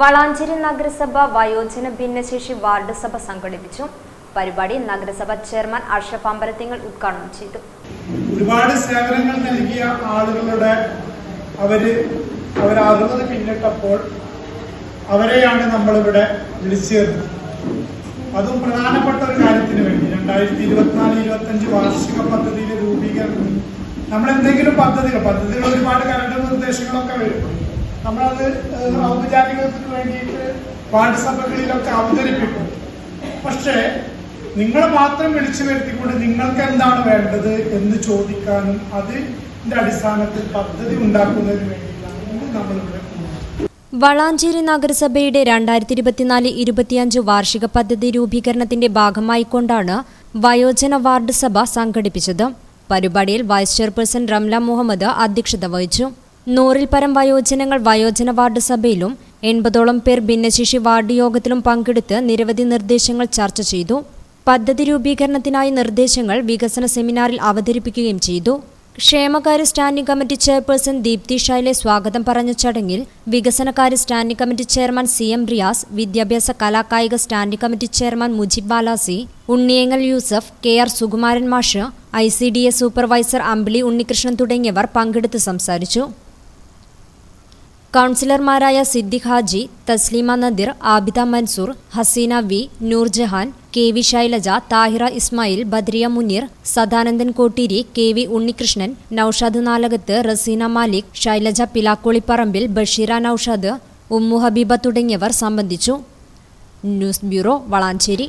വളാഞ്ചേരി നഗരസഭ വയോജന ഭിന്നശേഷി വാർഡ് സഭ സംഘടിപ്പിച്ചു. പരിപാടി നഗരസഭ ചെയർമാൻ അർഷഫ് അമ്പലത്തിങ്ങൾ ഉദ്ഘാടനം ചെയ്തു. ഒരുപാട് സേവനങ്ങൾ നൽകിയ ആളുകളുടെ അവർ അവരാകുന്നത് പിന്നിട്ടപ്പോൾ അവരെയാണ് നമ്മളിവിടെ വിളിച്ചു അതും പ്രധാനപ്പെട്ട ഒരു കാര്യത്തിന് വേണ്ടി. രണ്ടായിരത്തി ഇരുപത്തിനാല് ഇരുപത്തഞ്ച് വാർഷിക പദ്ധതിയിലെ രൂപീകരണം. നമ്മൾ എന്തെങ്കിലും പദ്ധതികൾ പദ്ധതികൾ ഒരുപാട് കരട് നിർദ്ദേശങ്ങളൊക്കെ വരും. നമ്മളത് ഔപചാരികത്തിന് വേണ്ടിയിട്ട് പാഠസഭകളിലൊക്കെ അവതരിപ്പിക്കും. പക്ഷേ നിങ്ങളെ മാത്രം വിളിച്ചു വരുത്തിക്കൊണ്ട് നിങ്ങൾക്ക് എന്താണ് വേണ്ടത് എന്ന് ചോദിക്കാനും അതിന്റെ അടിസ്ഥാനത്തിൽ പദ്ധതി ഉണ്ടാക്കുന്നതിന് വേണ്ടിയിട്ടാണ് നമ്മളിവിടെ. വളാഞ്ചേരി നഗരസഭയുടെ രണ്ടായിരത്തി ഇരുപത്തിനാല് ഇരുപത്തിയഞ്ച് വാർഷിക പദ്ധതി രൂപീകരണത്തിന്റെ ഭാഗമായിക്കൊണ്ടാണ് വയോജന വാർഡ് സഭ സംഘടിപ്പിച്ചത്. പരിപാടിയിൽ വൈസ് ചെയർപേഴ്സൺ റംല മുഹമ്മദ് അധ്യക്ഷത വഹിച്ചു. നൂറിൽ പരം വയോജനങ്ങൾ വയോജന വാർഡ് സഭയിലും എൺപതോളം പേർ ഭിന്നശേഷി വാർഡ് യോഗത്തിലും പങ്കെടുത്ത് നിരവധി നിർദ്ദേശങ്ങൾ ചർച്ച ചെയ്തു. പദ്ധതി രൂപീകരണത്തിനായി നിർദ്ദേശങ്ങൾ വികസന സെമിനാറിൽ അവതരിപ്പിക്കുകയും ചെയ്തു. ക്ഷേമകാര്യ standing committee chairperson Deepthi Shaile സ്വാഗതം പറഞ്ഞ ചടങ്ങിൽ വികസനകാര്യ standing committee chairman C M Riyas വിദ്യാഭ്യാസ കലാകായിക standing committee chairman Mujeeb Balasi Unniyengal Yusuf K R Sukumaran മാഷ് I C D S supervisor Ambili Unnikrishnan തുടങ്ങിയവർ പങ്കെടുത്ത് സംസാരിച്ചു. കൗൺസിലർമാരായ Siddique Haji Thasleema Nadir Abida Mansoor Haseena V Noorjahan K V Shailaja Thahira Ismail Badriya Muneer Sadanandan Kotteeri K V Unnikrishnan Noushad Nalakath Raseena Malik Shailaja Pilakkoliparambil Basheera Noushad Ummu Habeeba തുടങ്ങിയവർ സംബന്ധിച്ചു. News bureau Valanchery.